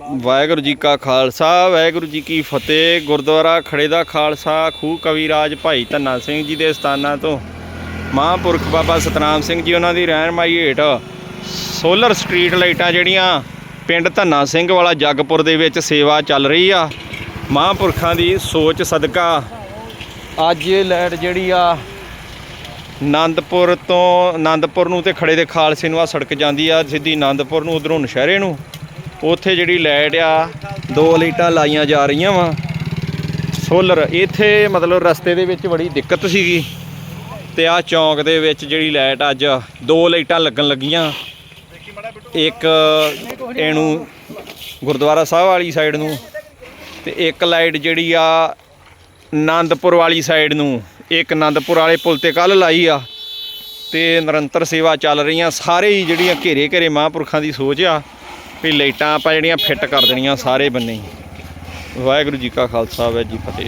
ਵਾਹਿਗੁਰੂ ਜੀ ਕਾ ਖਾਲਸਾ, ਵਾਹਿਗੁਰੂ ਜੀ ਕੀ ਫਤਿਹ। ਗੁਰਦੁਆਰਾ ਖੜੇ ਦਾ ਖਾਲਸਾ, ਖੂਹ ਕਵੀਰਾਜ ਭਾਈ ਧੰਨਾ ਸਿੰਘ ਜੀ ਦੇ ਸਥਾਨਾਂ ਤੋਂ। ਮਹਾਂਪੁਰਖ ਬਾਬਾ ਸਤਨਾਮ ਸਿੰਘ ਜੀ ਉਹਨਾਂ ਦੀ ਰਹਿਨਮਾਈ ਹੇਠ ਸੋਲਰ ਸਟਰੀਟ ਲਾਈਟਾਂ ਜਿਹੜੀਆਂ ਪਿੰਡ ਧੰਨਾ ਸਿੰਘ ਵਾਲਾ ਜਗਪੁਰ ਦੇ ਵਿੱਚ ਸੇਵਾ ਚੱਲ ਰਹੀ ਆ। ਮਹਾਂਪੁਰਖਾਂ ਦੀ ਸੋਚ ਸਦਕਾ ਅੱਜ ਇਹ ਲਾਈਟ ਜਿਹੜੀ ਆ ਆਨੰਦਪੁਰ ਤੋਂ ਆਨੰਦਪੁਰ ਨੂੰ ਤੇ ਖੜੇ ਦੇ ਖਾਲਸੇ ਨੂੰ ਆ ਸੜਕ ਜਾਂਦੀ ਆ, ਸਿੱਧੀ ਆਨੰਦਪੁਰ ਨੂੰ, ਉਧਰੋਂ ਨਸ਼ਹਿਰੇ ਨੂੰ। ਉੱਥੇ ਜਿਹੜੀ ਲਾਈਟ ਆ, ਦੋ ਲਾਈਟਾਂ ਲਾਈਆਂ ਜਾ ਰਹੀਆਂ ਵਾ। ਸੋਲਰ, ਇੱਥੇ ਮਤਲਬ ਰਸਤੇ ਦੇ ਵਿੱਚ ਬੜੀ ਦਿੱਕਤ ਸੀਗੀ। ਤੇ ਆ ਚੌਂਕ ਦੇ ਵਿੱਚ ਜਿਹੜੀ ਲਾਈਟ ਅੱਜ ਦੋ ਲਾਈਟਾਂ ਲੱਗਣ ਲੱਗੀਆਂ। ਇੱਕ ਇਹਨੂੰ ਗੁਰਦੁਆਰਾ ਸਾਹਿਬ ਵਾਲੀ ਸਾਈਡ ਨੂੰ ਤੇ ਇੱਕ ਲਾਈਟ ਜਿਹੜੀ ਆ ਆਨੰਦਪੁਰ ਵਾਲੀ ਸਾਈਡ ਨੂੰ, ਇੱਕ ਆਨੰਦਪੁਰ ਵਾਲੇ ਪੁਲ ਤੇ ਕੱਲ ਲਾਈ ਆ। ਤੇ ਨਿਰੰਤਰ ਸੇਵਾ ਚੱਲ ਰਹੀਆਂ, ਸਾਰੇ ਹੀ ਜਿਹੜੀਆਂ ਘੇਰੇ ਘੇਰੇ ਮਹਾਂਪੁਰਖਾਂ ਦੀ ਸੋਚ ਆ। ਵੀ ਲਾਈਟਾਂ ਆਪਾਂ ਜਿਹੜੀਆਂ ਫਿੱਟ ਕਰ ਦੇਣੀਆਂ ਸਾਰੇ ਬੰਨੇ ਵਾਹਿਗੁਰੂ ਜੀ ਕਾ ਖਾਲਸਾ, ਵਾਹਿਗੁਰੂ ਜੀ ਫਤਿਹ।